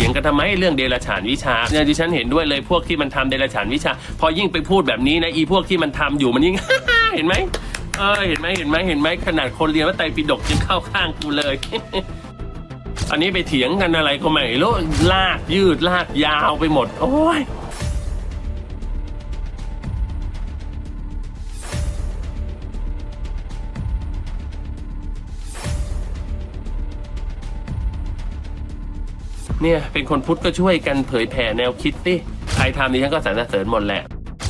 ถียงกันทำไมเรื่องเดรัจฉานวิชาเนี่ยดิฉันเห็นด้วยเลยพวกที่มันทำเดรัจฉานวิชา พอยิ่งไปพูดแบบนี้นะอีพวกที่มันทำอยู่มันยิ่งเห็นไหมเออเห็นไหมเห็นไหมเห็นไหมขนาดคนเรียนว่าไตรปิฎกยังเข้าข้างกูเลยอันนี้ไปเถียงกันอะไรก็ไม่รู้ลากยืดลากยาวไปหมด โอ้ย เนี่ย เป็นคนพุทธก็ช่วยกันเผยแผ่แนวคิดสิใครทำนี้ฉันก็สรรเสริญหมดแหละ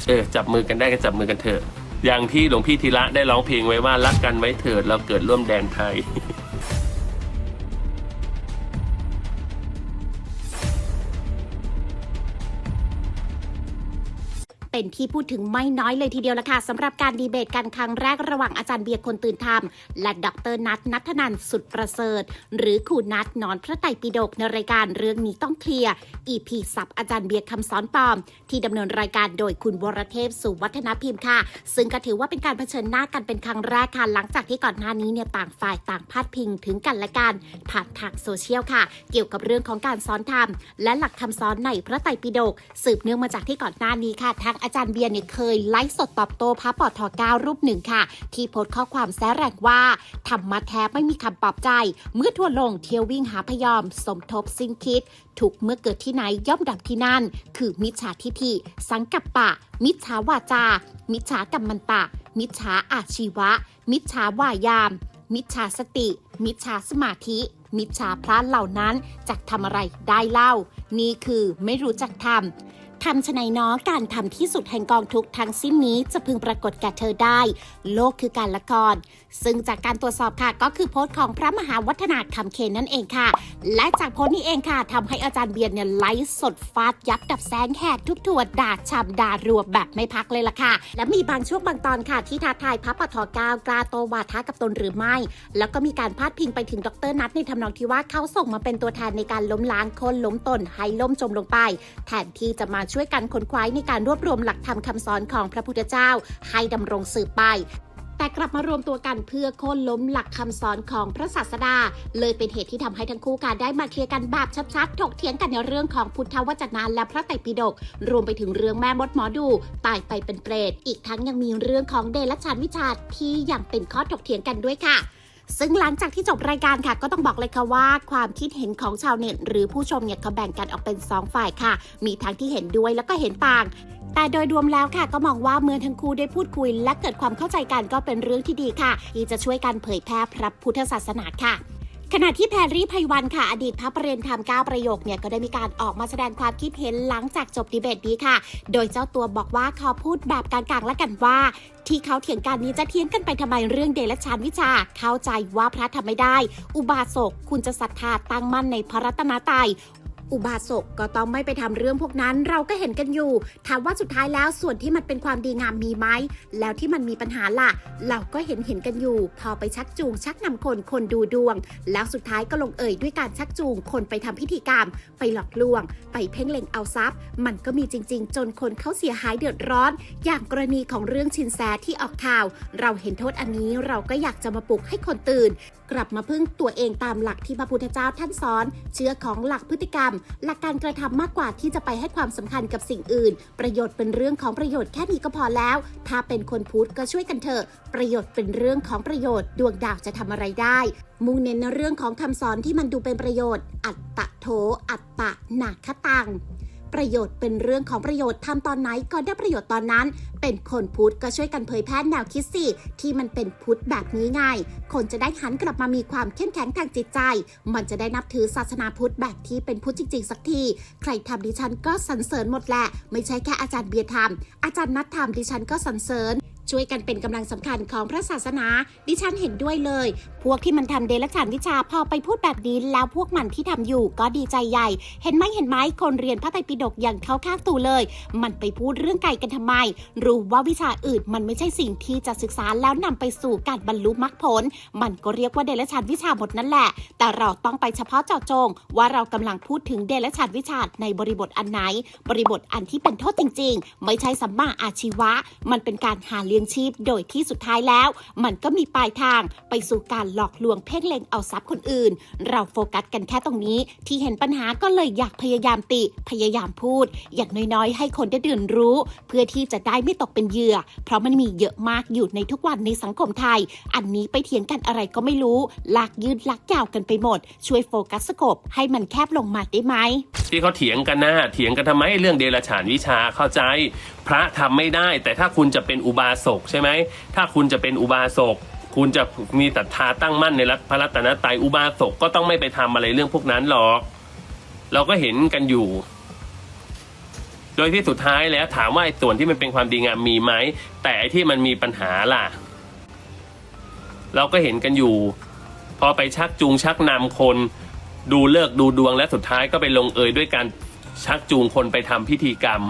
เออ จับมือกันได้ก็จับมือกันเถอะ อย่างที่หลวงพี่ธีระได้ร้องเพลงไว้ว่ารักกันไว้เถิดเราเกิดร่วมแดนไทย เป็นที่พูดถึงไม่น้อยเลยทีเดียวละค่ะสำหรับการดีเบตกันครั้งแรกระหว่างอาจารย์เบียร์คนตื่นธรรม และดรนัทนัทนันสุดประเสริฐ หรือขูนัทนอนพระไตรปิฎกในรายการเรื่องนี้ต้องเคลียร์ EP สับอาจารย์เบียร์คำสอนปลอม ที่ดำเนินรายการโดยคุณวรเทพสุวัฒนพิมพ์ค่ะ ซึ่งก็ถือว่าเป็นการเผชิญหน้ากันเป็นครั้งแรกค่ะหลังจากที่ก่อนหน้านี้เนี่ยต่างฝ่ายต่างพาดพิงถึงกันและกันผ่านทางโซเชียลค่ะ เกี่ยวกับเรื่องของการสอนธรรม และหลักคำสอนในพระไตรปิฎกสืบเนื่องมาจากที่ก่อนหน้านี้ค่ะทางอาจารย์เบียร์เนี่ยเคยไลฟ์สดตอบโต้พระปอทเก้ารูปหนึ่งค่ะ ที่โพสต์ข้อความแซแรงว่าธรรมะแท้ไม่มีคำปลอบใจ เมื่อทัวร์ลงเที่ยววิ่งหาพยอม สมทบสิ้นคิด ถูกเมื่อเกิดที่ไหนย่อมดับที่นั่น คือมิจฉาทิฐิ สังกัปปะ มิจฉาวาจา มิจฉากรรมันตะ มิจฉาอาชีวะ มิจฉาวายาม มิจฉาสติ มิจฉาสมาธิมิจฉาพระเหล่านั้นจะทำอะไรได้เล่า นี่คือไม่รู้จักทำ ทำชะไนน้อการทำที่สุดแห่งกองทุกทั้งสิ้นนี้จะพึงปรากฏแก่เธอได้ โลกคือการละคร ซึ่งจากการตรวจสอบค่ะก็คือโพสต์ของพระมหาวัฒนาคำเคนนั่นเองค่ะ และจากโพสต์นี้เองค่ะทำให้อาจารย์เบียร์เนี่ยไลฟ์สดฟาดยับดับแสงแหกทุกทวดด่าชำด่ารัวแบบไม่พักเลยล่ะค่ะ และมีบางช่วงบางตอนค่ะ ที่ท้าทายพระปทเก้ากล้าโตวาทะกับตนหรือไม่ แล้วก็มีการพาดพิงไปถึงดรนัทในทำนองที่ว่าเขาส่งมาเป็นตัวแทนในการล้มล้างคนล้มตนให้ล่มจมลงไป แทนที่จะมาช่วยกันค้นคว้าในการรวบรวมหลักธรรมคำสอนของพระพุทธเจ้า ให้ดำรงสืบไปแต่กลับมารวมตัวกันเพื่อโค่นล้มหลักคำสอนของพระศาสดา เลยเป็นเหตุที่ทำให้ทั้งคู่การได้มาเคลียร์กันแบบชัดๆ ถกเถียงกันในเรื่องของพุทธวจนะและพระไตรปิฎกรวมไปถึงเรื่องแม่มดหมอดูตายไปเป็นเปรตอีกทั้งยังมีเรื่องของเดรัจฉานวิชาที่ยังเป็นข้อถกเถียงกันด้วยค่ะ ซึ่งหลังจากที่จบรายการค่ะ ก็ต้องบอกเลยค่ะว่า ความคิดเห็นของชาวเน็ต หรือผู้ชมเนี่ยเขาแบ่งกันออกเป็น 2 ฝ่ายค่ะ มีทั้งที่เห็นด้วยแล้วก็เห็นต่างแต่โดยรวมแล้วค่ะก็มองว่าเมื่อทั้งคู่ได้พูดคุย และเกิดความเข้าใจกันก็เป็นเรื่องที่ดีค่ะ ที่จะช่วยกันเผยแพร่พระพุทธศาสนาค่ะ ขณะที่แพรรี่ไพวันค่ะ อดีตพระประเรนธรรมก้าประโยคเนี่ยก็ได้มีการออกมาแสดงความคิดเห็นหลังจากจบดีเบตนี้ค่ะ โดยเจ้าตัวบอกว่าขอพูดแบบกลางๆและกันว่า ที่เขาเถียงกันนี้จะเถียงกันไปทำไมเรื่องเดรัจฉานวิชา เข้าใจว่าพระทำไม่ได้ อุบาสกคุณจะศรัทธาตั้งมั่นในพระรัตนตรัย อุบาสกก็ต้องไม่ไปทำเรื่องพวกนั้นเราก็เห็นกันอยู่ ถามว่าสุดท้ายแล้วส่วนที่มันเป็นความดีงามมีไหม แล้วที่มันมีปัญหาล่ะ เราก็เห็นเห็นกันอยู่ พอไปชักจูงชักนำคนคนดูดวง แล้วสุดท้ายก็ลงเอยด้วยการชักจูงคนไปทำพิธีกรรม ไปหลอกลวง ไปเพ่งเล็งเอาทรัพย์ มันก็มีจริง ๆ จนคนเขาเสียหายเดือดร้อน อย่างกรณีของเรื่องชินแสที่ออกข่าว เราเห็นโทษอันนี้เราก็อยากจะมาปลุกให้คนตื่น กลับมาพึ่งตัวเองตามหลักที่พระพุทธเจ้าท่านสอน เชื่อของหลักพฤติกรรมหลักการกระทำมากกว่าที่จะไปให้ความสำคัญกับสิ่งอื่น ประโยชน์เป็นเรื่องของประโยชน์แค่นี้ก็พอแล้ว ถ้าเป็นคนพุทธก็ช่วยกันเถอะ ประโยชน์เป็นเรื่องของประโยชน์ ดวงดาวจะทำอะไรได้ มุ่งเน้นในเรื่องของคำสอนที่มันดูเป็นประโยชน์ อัตตะโถอัตตะนาคตัง ประโยชน์เป็นเรื่องของประโยชน์ทำตอนไหนก็ได้ประโยชน์ตอนนั้น เป็นคนพุทธก็ช่วยกันเผยแพร่แนวคิดสิที่มันเป็นพุทธแบบนี้ไงคนจะได้หันกลับมามีความเข้มแข็งทางจิตใจ มันจะได้นับถือศาสนาพุทธแบบที่เป็นพุทธจริง ๆ สักที ใครทำดิฉันก็สรรเสริญหมดแหละ ไม่ใช่แค่อาจารย์เบียร์ทำอาจารย์นัดทำดิฉันก็สรรเสริญ ช่วยกันเป็นกำลังสำคัญของพระศาสนา ดิฉันเห็นด้วยเลย พวกที่มันทำเดรัจฉานวิชาพอไปพูดแบบนี้แล้วพวกมันที่ทำอยู่ก็ดีใจใหญ่ เห็นไหมเห็นไหมคนเรียนพระไตรปิฎกอย่างเขาข้างตูเลย มันไปพูดเรื่องไก่กันทำไม รู้ว่าวิชาอื่นมันไม่ใช่สิ่งที่จะศึกษาแล้วนำไปสู่การบรรลุมรรคผล มันก็เรียกว่าเดรัจฉานวิชาหมดนั่นแหละ แต่เราต้องไปเฉพาะเจาะจง ว่าเรากำลังพูดถึงเดรัจฉานวิชาในบริบทอันไหน บริบทอันที่เป็นโทษจริง ๆ ไม่ใช่สัมมาอาชีวะ มันเป็นการหาเลี้ยงยงชีพ โดยที่สุดท้ายแล้ว มันก็มีปลายทางไปสู่การหลอกลวงเพ่งเล็งเอาทรัพย์คนอื่น เราโฟกัสกันแค่ตรงนี้ ที่เห็นปัญหาก็เลยอยากพยายามติ พยายามพูด อย่างน้อยๆ ให้คนได้เรียนรู้ เพื่อที่จะได้ไม่ตกเป็นเหยื่อ เพราะมันมีเยอะมากอยู่ในทุกวันในสังคมไทย อันนี้ไปเถียงกันอะไรก็ไม่รู้ลากยืดลากยาวกันไปหมด ช่วยโฟกัสสกบให้มันแคบลงมาได้ไหมที่เขาเถียงกันนะเถียงกันทำไมเรื่องเดรัจฉานวิชาเข้าใจ พระทำไม่ได้ แต่ถ้าคุณจะเป็นอุบาสกใช่ไหมถ้าคุณจะเป็นอุบาสกคุณจะมีศรัทธาตั้งมั่นในรัตพระรัตนตรัยอุบาสกก็ต้องไม่ไปทำอะไรเรื่องพวกนั้นหรอก เราก็เห็นกันอยู่ โดยที่สุดท้ายแล้วถามว่าไอ้ส่วนที่มันเป็นความดีงามมีไหมแต่ที่มันมีปัญหาล่ะ เราก็เห็นกันอยู่ พอไปชักจูงชักนำคน ดูเลิกดูดวงและสุดท้ายก็ไปลงเอยด้วยการชักจูงคนไปทำพิธีกรรม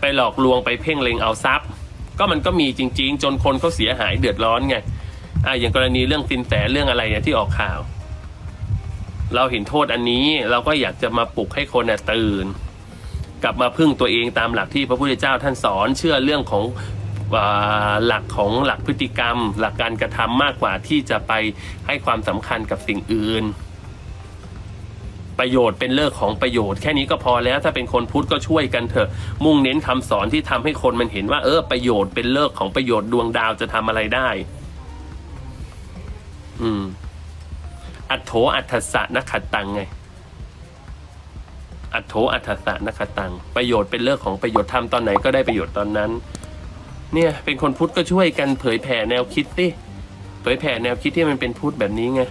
ไปหลอกลวงไปเพ่งเล็งเอาทรัพย์ ก็มันก็มีจริง ๆ จนคนเขาเสียหายเดือดร้อนไงอ่าอย่างกรณีเรื่องสินแสเรื่องอะไรเนี่ยที่ออกข่าว เราเห็นโทษอันนี้เราก็อยากจะมาปลุกให้คนน่ะตื่น กลับมาพึ่งตัวเองตามหลักที่พระพุทธเจ้าท่านสอนเชื่อเรื่องของหลักของหลักพฤติกรรม หลักการกระทำมากกว่าที่จะไปให้ความสำคัญกับสิ่งอื่น ประโยชน์เป็นเลิกของประโยชน์ แค่นี้ก็พอแล้วถ้าเป็นคนพุทธก็ช่วยกันเถอะ มุ่งเน้นคำสอนที่ทำให้คนมันเห็นว่าเออประโยชน์เป็นเลิกของประโยชน์ดวงดาวจะทำอะไรได้ อืม อัตโถอัตสะนักขัดตังไง อัตโถอัตสะนักขัดตัง ประโยชน์เป็นเลิกของประโยชน์ทำตอนไหนก็ได้ประโยชน์ตอนนั้น เนี่ย เป็นคนพุทธก็ช่วยกันเผยแผ่แนวคิดสิเผยแผ่แนวคิดที่มันเป็นพุทธแบบนี้ไง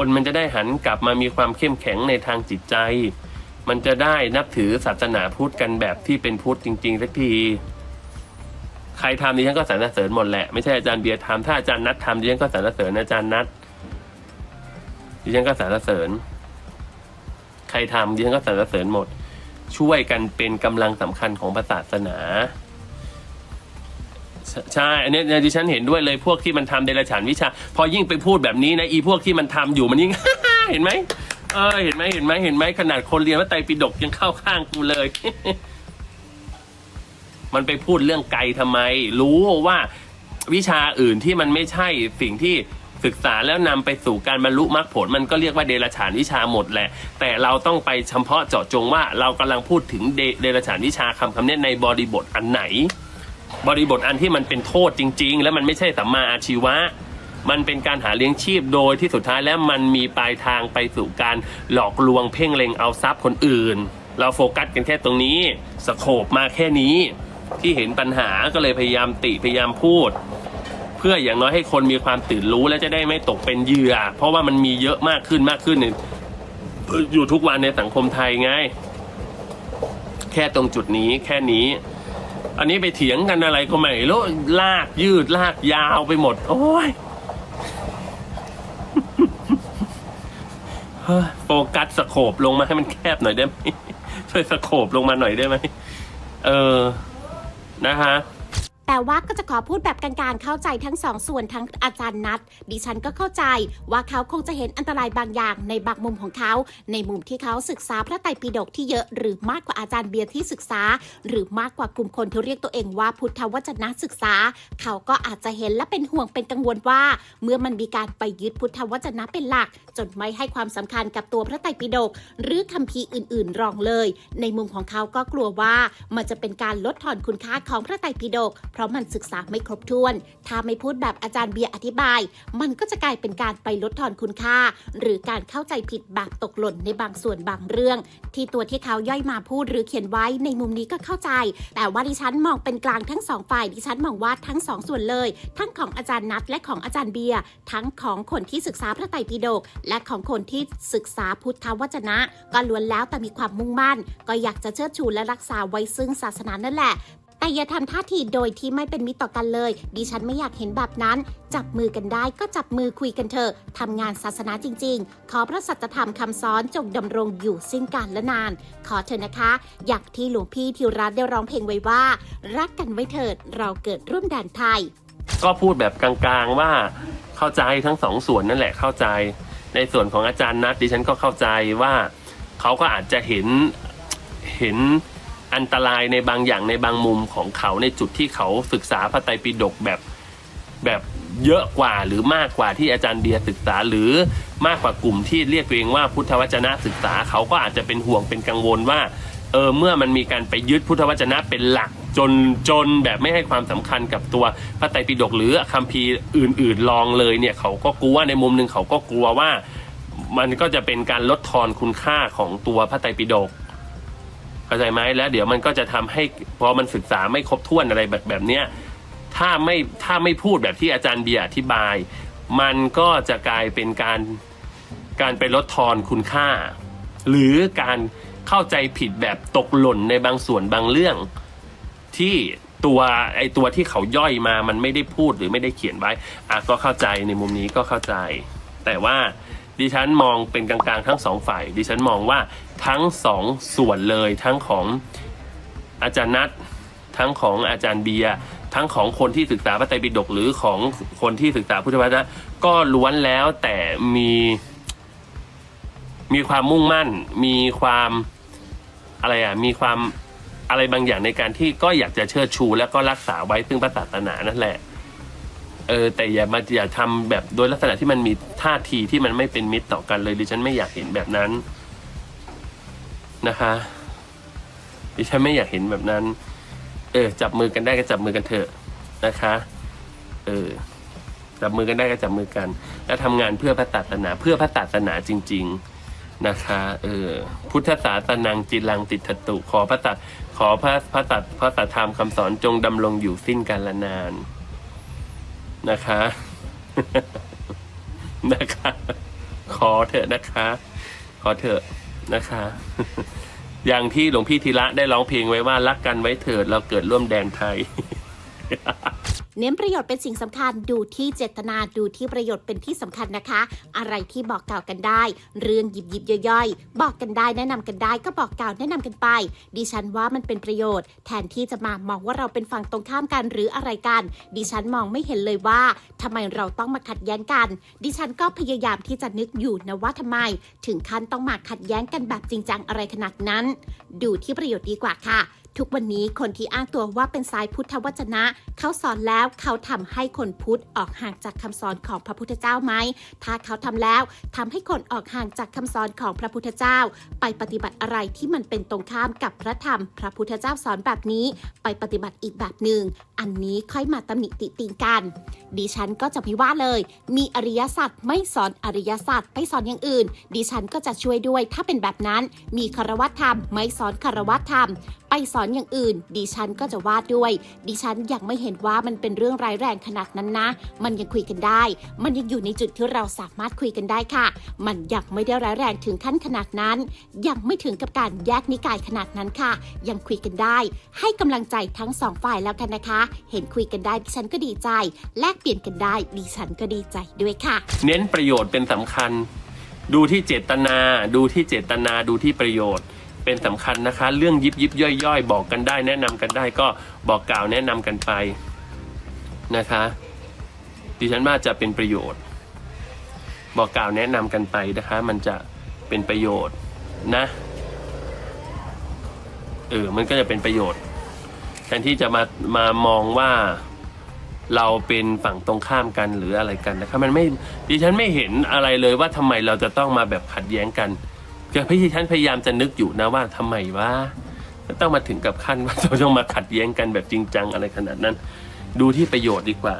คนมันจะได้หันกลับมามีความเข้มแข็งในทางจิตใจ มันจะได้นับถือศาสนาพุทธกันแบบที่เป็นพุทธจริงๆสักทีใครทำดิฉันก็สรรเสริญหมดแหละไม่ใช่อาจารย์เบียร์ทำถ้าอาจารย์นัดทำดิฉันก็สรรเสริญอาจารย์นัดดิฉันก็สรรเสริญ ใครทำดิฉันก็สรรเสริญหมด ช่วยกันเป็นกำลังสำคัญของศาสนา ใช่อันนี้ดิฉันเห็นด้วยเลยพวกที่มันทำเดรัจฉานวิชา พอยิ่งไปพูดแบบนี้นะอีพวกที่มันทำอยู่มันยิ่งเห็นไหมเออเห็นไหมเห็นไหมเห็นไหมขนาดคนเรียนว่าไตรปิฎกยังเข้าข้างกูเลย มันไปพูดเรื่องไกลทำไม รู้ว่าวิชาอื่นที่มันไม่ใช่สิ่งที่ศึกษาแล้วนำไปสู่การบรรลุมรรคผล มันก็เรียกว่าเดรัจฉานวิชาหมดแหละ แต่เราต้องไปเฉพาะเจาะจงว่าเรากำลังพูดถึงเดเดรัจฉานวิชาคำคำนี้ในบริบทอันไหน บริบทอันที่มันเป็นโทษจริง ๆ แล้วมันไม่ใช่สัมมาอาชีวะ มันเป็นการหาเลี้ยงชีพโดยที่สุดท้ายแล้วมันมีปลายทางไปสู่การหลอกลวงเพ่งเล็งเอาทรัพย์คนอื่น เราโฟกัสกันแค่ตรงนี้สโคบมาแค่นี้ ที่เห็นปัญหาก็เลยพยายามติพยายามพูด เพื่ออย่างน้อยให้คนมีความตื่นรู้และจะได้ไม่ตกเป็นเหยื่อ เพราะว่ามันมีเยอะมากขึ้นมากขึ้นอยู่ทุกวันในสังคมไทยไงแค่ตรงจุดนี้แค่นี้ อันนี้ไปเถียงกันอะไรก็ไม่รู้ลากยืดลากยาวไปหมด โอ้ยโฟกัสสโคบลงมาให้มันแคบหน่อยได้ไหมช่วยสโคบลงมาหน่อยได้ไหมเออนะคะ แต่ว่าก็จะขอพูดแบบกลางๆ เข้าใจทั้งสองส่วนทั้งอาจารย์นัด ดิฉันก็เข้าใจว่าเขาคงจะเห็นอันตรายบางอย่างในบางมุมของเขา ในมุมที่เขาศึกษาพระไตรปิฎกที่เยอะหรือมากกว่าอาจารย์เบียร์ที่ศึกษา หรือมากกว่ากลุ่มคนที่เรียกตัวเองว่าพุทธวจนะศึกษา เขาก็อาจจะเห็นและเป็นห่วงเป็นกังวลว่า เมื่อมันมีการไปยึดพุทธวจนะเป็นหลัก จนไม่ให้ความสำคัญกับตัวพระไตรปิฎกหรือคัมภีร์อื่น ๆ รองเลย ในมุมของเขาก็กลัวว่ามันจะเป็นการลดทอนคุณค่าของพระไตรปิฎกเพราะมันศึกษาไม่ครบถ้วน ถ้าไม่พูดแบบอาจารย์เบียร์อธิบาย มันก็จะกลายเป็นการไปลดทอนคุณค่า หรือการเข้าใจผิดแบบตกหล่นในบางส่วนบางเรื่อง ที่ตัวที่เขาย่อยมาพูดหรือเขียนไว้ในมุมนี้ก็เข้าใจ แต่ว่าดิฉันมองเป็นกลางทั้งสองฝ่ายดิฉันมองว่าทั้งสองส่วนเลย ทั้งของอาจารย์นัทและของอาจารย์เบียร์ทั้งของคนที่ศึกษาพระไตรปิฎกและของคนที่ศึกษาพุทธวจนะ ก็ล้วนแล้วแต่มีความมุ่งมั่น ก็อยากจะเชิดชูและรักษาไว้ซึ่งศาสนานั่นแหละ แต่อย่าทำท่าทีโดยที่ไม่เป็นมิตรต่อกันเลย ดิฉันไม่อยากเห็นแบบนั้น จับมือกันได้ก็จับมือคุยกันเถอะทำงานศาสนาจริง ๆ ขอพระสัจธรรมคำสอนจงดำรงอยู่สิ้นกาลและนาน ขอเถอะนะคะ อยากที่หลวงพี่ทิวรัตน์ได้ร้องเพลงไว้ว่า รักกันไว้เถิดเราเกิดร่วมแดนไทย ก็พูดแบบกลางๆว่าเข้าใจทั้งสองส่วนนั่นแหละเข้าใจ ในส่วนของอาจารย์นัทดิฉันก็เข้าใจว่าเขาก็อาจจะเห็นเห็น อันตรายในบางอย่างในบางมุมของเขาในจุดที่เขาศึกษาพระไตรปิฎกแบบแบบเยอะกว่าหรือมากกว่าที่อาจารย์เบียร์ศึกษาหรือมากกว่ากลุ่มที่เรียกตัวเองว่าพุทธวจนะศึกษาเขาก็อาจจะเป็นห่วงเป็นกังวลว่าเออเมื่อมันมีการไปยึดพุทธวจนะเป็นหลักจนจนแบบไม่ให้ความสำคัญกับตัวพระไตรปิฎกหรือคัมภีร์อื่น ๆ ลองเลยเนี่ยเขาก็กลัวในมุมหนึ่งเขาก็กลัวว่า มันก็จะเป็นการลดทอนคุณค่าของตัวพระไตรปิฎก เข้าใจไหมแล้ว เดี๋ยวมันก็จะทำให้พอมันศึกษาไม่ครบถ้วนอะไรแบบแบบเนี้ยถ้าไม่ถ้าไม่พูดแบบที่อาจารย์เบียร์อธิบาย มันก็จะกลายเป็นการการไปลดทอนคุณค่า หรือการเข้าใจผิดแบบตกหล่นในบางส่วนบางเรื่อง ที่ตัวไอตัวที่เขาย่อยมามันไม่ได้พูดหรือไม่ได้เขียนไว้อะก็เข้าใจในมุมนี้ก็เข้าใจ แต่ว่าดิฉันมองเป็นกลางๆทั้งสองฝ่าย ดิฉันมองว่า ทั้งสองส่วนเลยทั้งของอาจารย์นัททั้งของอาจารย์เบียทั้งของคนที่ศึกษาพระไตรปิฎกหรือของคนที่ศึกษาพุทธวจนะก็ล้วนแล้วแต่มี มีความมุ่งมั่น มีความอะไรอะมีความอะไรบางอย่างในการที่ก็อยากจะเชิดชู แล้วก็รักษาไว้ซึ่งพระศาสนานั่นแหละเออแต่อย่ามาอย่าทำแบบโดยลักษณะที่มันมีท่าทีที่มันไม่เป็นมิตรต่อกันเลยดิฉันไม่อยากเห็นแบบนั้น นะคะดิฉันไม่อยากเห็นแบบนั้น เออ จับมือกันได้ก็จับมือกันเถอะนะคะ เออ จับมือกันได้ก็จับมือกัน แล้วทำงานเพื่อพระศาสนา เพื่อพระศาสนาจริง ๆนะคะ เออ พุทธศาสนังจิลังติดตุ ขอพระสัตขอพระพระสัตพระสัธรรมคำสอนจงดำรงอยู่สิ้นกาลนานนะคะ นะคะ ขอเถอะนะคะ ขอเถอะ นะคะ อย่างที่หลวงพี่ธีระได้ร้องเพลงไว้ว่ารักกันไว้เถิดเราเกิดร่วมแดนไทย เน้นประโยชน์เป็นสิ่งสำคัญดูที่เจตนาดูที่ประโยชน์เป็นที่สำคัญนะคะ อะไรที่บอกกล่าวกันได้ เรื่องหยิบหยิบย่อยๆ บอกกันได้แนะนำกันได้ก็บอกกล่าวแนะนำกันไป ดิฉันว่ามันเป็นประโยชน์ แทนที่จะมามองว่าเราเป็นฝั่งตรงข้ามกันหรืออะไรกัน ดิฉันมองไม่เห็นเลยว่าทำไมเราต้องมาขัดแย้งกัน ดิฉันก็พยายามที่จะนึกอยู่นะว่าทำไม ถึงขั้นต้องมาขัดแย้งกันแบบจริงจังอะไรขนาดนั้น ดูที่ประโยชน์ดีกว่าค่ะ ทุกวันนี้คนที่อ้างตัวว่าเป็นสายพุทธวจนะ เขาสอนแล้วเขาทำให้คนพุทธออกห่างจากคำสอนของพระพุทธเจ้าไหม ถ้าเขาทำแล้วทำให้คนออกห่างจากคำสอนของพระพุทธเจ้า ไปปฏิบัติอะไรที่มันเป็นตรงข้ามกับพระธรรม พระพุทธเจ้าสอนแบบนี้ ไปปฏิบัติอีกแบบหนึ่ง อันนี้ค่อยมาตำหนิติติงกัน ดิฉันก็จะไม่ว่าเลย มีอริยสัจไม่สอนอริยสัจไปสอนอย่างอื่น ดิฉันก็จะช่วยด้วย ถ้าเป็นแบบนั้น มีคารวะธรรม ไม่สอนคารวะธรรม ไปสอนอย่างอื่น ดิฉันก็จะวาดด้วย ดิฉันยังไม่เห็นว่ามันเป็นเรื่องร้ายแรงขนาดนั้นนะ มันยังคุยกันได้ มันยังอยู่ในจุดที่เราสามารถคุยกันได้ค่ะ มันยังไม่ได้ร้ายแรงถึงขั้นขนาดนั้น ยังไม่ถึงกับการแยกนิกายขนาดนั้นค่ะ ยังคุยกันได้ ให้กำลังใจทั้งสองฝ่ายแล้วกันนะคะ เห็นคุยกันได้ดิฉันก็ดีใจ แลกเปลี่ยนกันได้ดิฉันก็ดีใจด้วยค่ะ เน้นประโยชน์เป็นสำคัญ ดูที่เจตนา ดูที่เจตนา ดูที่ประโยชน์ เป็นสำคัญนะคะ เรื่องยิบยิบย่อยย่อยบอกกันได้ แนะนำกันได้ก็บอกกล่าวแนะนำกันไปนะคะ ดิฉันว่าจะเป็นประโยชน์ บอกกล่าวแนะนำกันไปนะคะ มันจะเป็นประโยชน์นะเออมันก็จะเป็นประโยชน์แทนที่จะมามามองว่าเราเป็นฝั่งตรงข้ามกันหรืออะไรกันนะครับ มันไม่ดิฉันไม่เห็นอะไรเลยว่าทำไมเราจะต้องมาแบบขัดแย้งกัน คือพี่ฉันพยายามจะนึกอยู่นะว่าทำไมว่าต้องมาถึงกับขั้นว่าเราต้องมาขัดแย้งกันแบบจริงจังอะไรขนาดนั้น ดูที่ประโยชน์ดีกว่า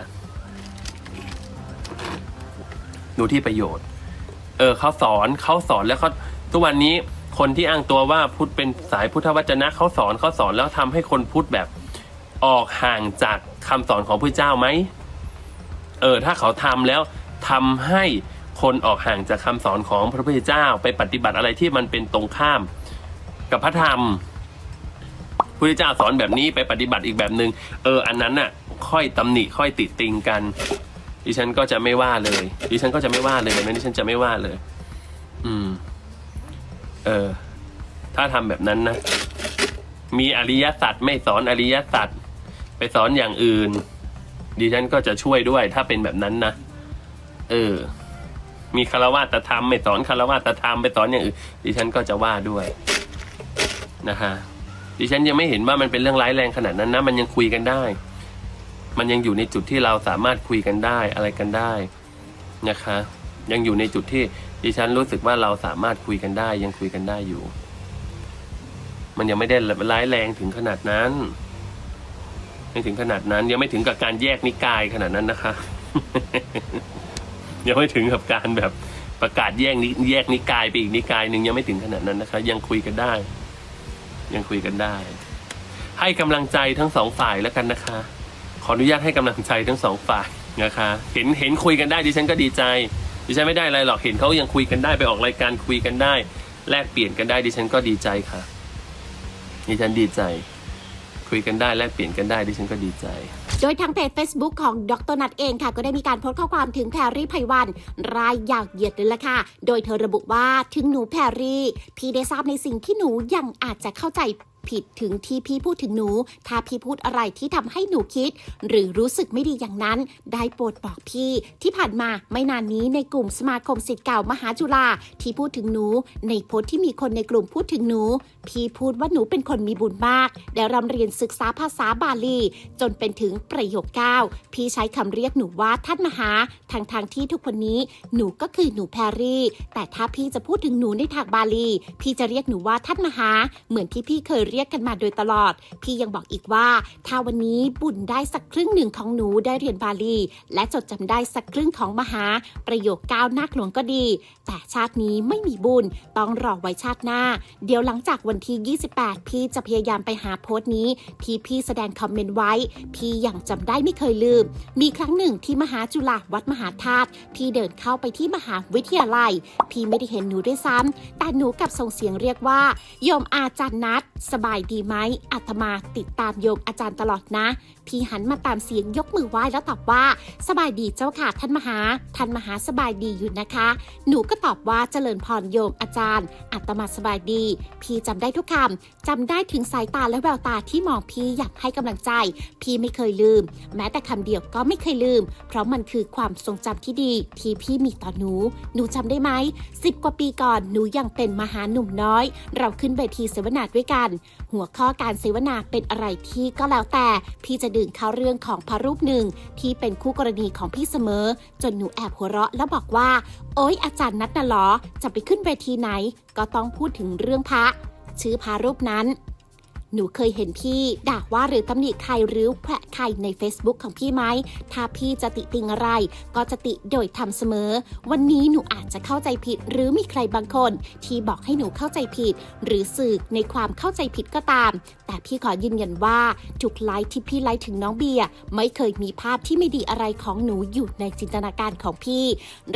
ดูที่ประโยชน์ เออเขาสอนเขาสอนแล้วเขาทุกวันนี้คนที่อ้างตัวว่าพุทธเป็นสายพุทธวจนะเขาสอนเขาสอนแล้วทำให้คนพุทธแบบออกห่างจากคำสอนของพระเจ้าไหมเออถ้าเขาทำแล้วทำให้ คนออกห่างจากคำสอนของพระพุทธเจ้าไปปฏิบัติอะไรที่มันเป็นตรงข้าม กับพระธรรมพระพุทธเจ้าสอนแบบนี้ไปปฏิบัติอีกแบบหนึง่งเอออันนั้นน่ะ ค่อยตำหนิค่อยติติงกัน ดิฉันก็จะไม่ว่าเลย ดิฉันก็จะไม่ว่าเลยนะดิฉันจะไม่ว่าเลย อืม เออ ถ้าทำแบบนั้นนะมีอริยสัจไม่สอนอริยสัจไปสอนอย่างอื่น ดิฉันก็จะช่วยด้วยถ้าเป็นแบบนั้นนะเออ มีคารวะตธรรมไม่สอนคารวะตธรรมไปสอนอย่างอื่นดิฉันก็จะว่าด้วยนะฮะดิฉันยังไม่เห็นว่ามันเป็นเรื่องร้ายแรงขนาดนั้นนะมันยังคุยกันได้ มันยังอยู่ในจุดที่เราสามารถคุยกันได้อะไรกันได้นะคะ ยังอยู่ในจุดที่ดิฉันรู้สึกว่าเราสามารถคุยกันได้ ยังคุยกันได้อยู่ มันยังไม่ได้ร้ายแรงถึงขนาดนั้น ไม่ถึงขนาดนั้น ยังไม่ถึงกับการแยกนิกายขนาดนั้นนะคะ ยังไม่ถึงกับการแบบประกาศแยกนิแยกนิกายไปอีกนิกายหนึ่งยังไม่ถึงขนาดนั้นนะคะยังคุยกันได้ ยังคุยกันได้ ให้กำลังใจทั้งสองฝ่ายแล้วกันนะคะ ขออนุญาตให้กำลังใจทั้งสองฝ่ายนะคะ เห็นเห็นคุยกันได้ดิฉันก็ดีใจดิฉันไม่ได้อะไรหรอกเห็นเขายังคุยกันได้ไปออกรายการคุยกันได้ แลกเปลี่ยนกันได้ดิฉันก็ดีใจค่ะดิฉันดีใจ คุยกันได้แลกเปลี่ยนกันได้ดิฉันก็ดีใจ โดยทางเพจ Facebook ของดรนัทเองค่ะ ก็ได้มีการโพสต์ข้อความถึงแพรรี่ไพวัน รายยากเหยียดเลยล่ะค่ะ โดยเธอระบุว่าถึงหนูแพรรี่ พี่ได้ทราบในสิ่งที่หนูยังอาจจะเข้าใจ ผิดถึงที่พี่พูดถึงหนู ถ้าพี่พูดอะไรที่ทำให้หนูคิด หรือรู้สึกไม่ดีอย่างนั้น ได้โปรดบอกพี่ ที่ผ่านมาไม่นานนี้ในกลุ่มสมาคมสิทธิ์เก่ามหาจุฬาที่พูดถึงหนู ในโพสต์ที่มีคนในกลุ่มพูดถึงหนู พี่พูดว่าหนูเป็นคนมีบุญมาก ได้รำเรียนศึกษาภาษาบาลี จนเป็นถึงประโยคเก้าพี่ใช้คำเรียกหนูว่าท่านมหาทางทางที่ทุกวันนี้หนูก็คือหนูแพรรี่ แต่ถ้าพี่จะพูดถึงหนูในทางบาลี พี่จะเรียกหนูว่าท่านมหา เหมือนที่พี่เคยเรียกรียกกันมาโดยตลอด พี่ยังบอกอีกว่า ถ้าวันนี้บุญได้สักครึ่งหนึ่งของหนูได้เรียนบาลี และจดจำได้สักครึ่งของมหา ประโยคก้าวนาคหลวงก็ดี แต่ชาตินี้ไม่มีบุญต้องรอไว้ชาติหน้า เดี๋ยวหลังจากวันที่ 28 พี่จะพยายามไปหาโพสต์นี้ ที่พี่แสดงคอมเมนต์ไว้ พี่ยังจำได้ไม่เคยลืม มีครั้งหนึ่งที่มหาจุฬาวัดมหาธาตุพี่เดินเข้าไปที่มหาวิทยาลัย พี่ไม่ได้เห็นหนูด้วยซ้ำแต่หนูกับส่งเสียงเรียกว่า โยมอาจารย์นัดสบายดีไหมอาตมาติดตามโยมอาจารย์ตลอดนะ พี่หันมาตามเสียงยกมือไหว้แล้วตอบว่า สบายดีเจ้าค่ะท่านมหา ท่านมหาสบายดีอยู่นะคะ หนูก็ตอบว่าเจริญพรโยมอาจารย์อาตมาสบายดี พี่จำได้ทุกคำจำได้ถึงสายตาและแววตาที่มองพี่อยากให้กำลังใจ พี่ไม่เคยลืม แม้แต่คำเดียวก็ไม่เคยลืม เพราะมันคือความทรงจำที่ดี ที่พี่มีต่อหนู หนูจำได้ไหมสิบกว่าปีก่อนหนูยังเป็นมหาหนุ่มน้อย เราขึ้นเวทีเสวนาด้วยกัน หัวข้อการเสวนาเป็นอะไรที่ก็แล้วแต่ พี่จะดึงเข้าเรื่องของพระรูปหนึ่ง ที่เป็นคู่กรณีของพี่เสมอ จนหนูแอบหัวเราะแล้วบอกว่า โอ๊ยอาจารย์นัดน่ะหรอ จะไปขึ้นเวทีไหน ก็ต้องพูดถึงเรื่องพระ ชื่อพระรูปนั้น หนูเคยเห็นพี่ ด่าว่าหรือตำหนิใครหรือแขวะใครใน Facebook ของพี่ไหม ถ้าพี่จะติติงอะไร ก็จะติโดยทำเสมอ วันนี้หนูอาจจะเข้าใจผิด หรือมีใครบางคน ที่บอกให้หนูเข้าใจผิด หรือสื่อในความเข้าใจผิดก็ตาม แต่พี่ขอยืนยันว่าทุกไลฟ์ที่พี่ไลฟ์ถึงน้องเบียร์ไม่เคยมีภาพที่ไม่ดีอะไรของหนูอยู่ในจินตนาการของพี่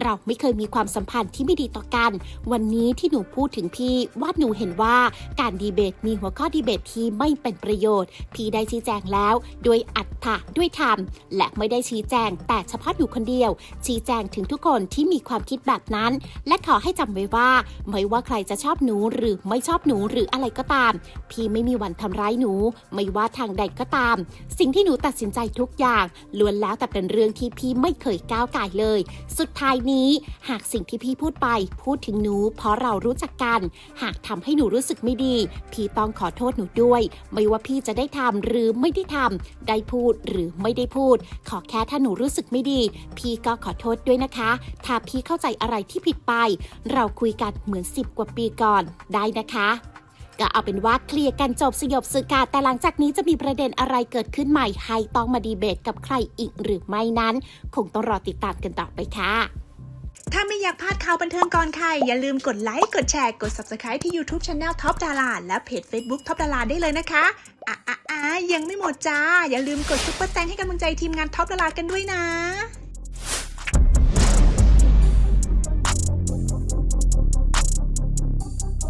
เราไม่เคยมีความสัมพันธ์ที่ไม่ดีต่อกัน วันนี้ที่หนูพูดถึงพี่ว่าหนูเห็นว่าการดีเบตมีหัวข้อดีเบตที่ไม่เป็นประโยชน์ พี่ได้ชี้แจงแล้วด้วยอัตถะด้วยธรรม และไม่ได้ชี้แจงแต่เฉพาะหนูคนเดียว ชี้แจงถึงทุกคนที่มีความคิดแบบนั้น และขอให้จำไว้ว่า ไม่ว่าใครจะชอบหนูหรือไม่ชอบหนูหรืออะไรก็ตาม พี่ไม่มีวันทำร้ายหนู ไม่ว่าทางใดก็ตาม สิ่งที่หนูตัดสินใจทุกอย่างล้วนแล้วแต่เป็นเรื่องที่พี่ไม่เคยก้าวไก่เลย สุดท้ายนี้ หากสิ่งที่พี่พูดไปพูดถึงหนู เพราะเรารู้จักกัน หากทำให้หนูรู้สึกไม่ดี พี่ต้องขอโทษหนูด้วยไม่ว่าพี่จะได้ทำหรือไม่ได้ทำได้พูดหรือไม่ได้พูด ขอแค่ถ้าหนูรู้สึกไม่ดี พี่ก็ขอโทษด้วยนะคะ ถ้าพี่เข้าใจอะไรที่ผิดไป เราคุยกันเหมือน 10 กว่าปีก่อนได้นะคะก็เอาเป็นว่าเคลียร์กันจบสยบสึกกาแต่หลังจากนี้จะมีประเด็นอะไรเกิดขึ้นใหม่ ให้ต้องมาดีเบตกับใครอีกหรือไม่นั้น คงต้องรอติดตามกันต่อไปค่ะ ถ้าไม่อยากพลาดข่าวบันเทิงก่อนใคร อย่าลืมกดไลค์ กดแชร์ กด Subscribe ที่ YouTube Channel ท็อปดาราและเพจ Facebook ท็อปดาราได้เลยนะคะ อะอะอะยังไม่หมดจ้า อย่าลืมกดซุปเปอร์แตงให้กำลังใจทีมงานท็อปดารากันด้วยนะ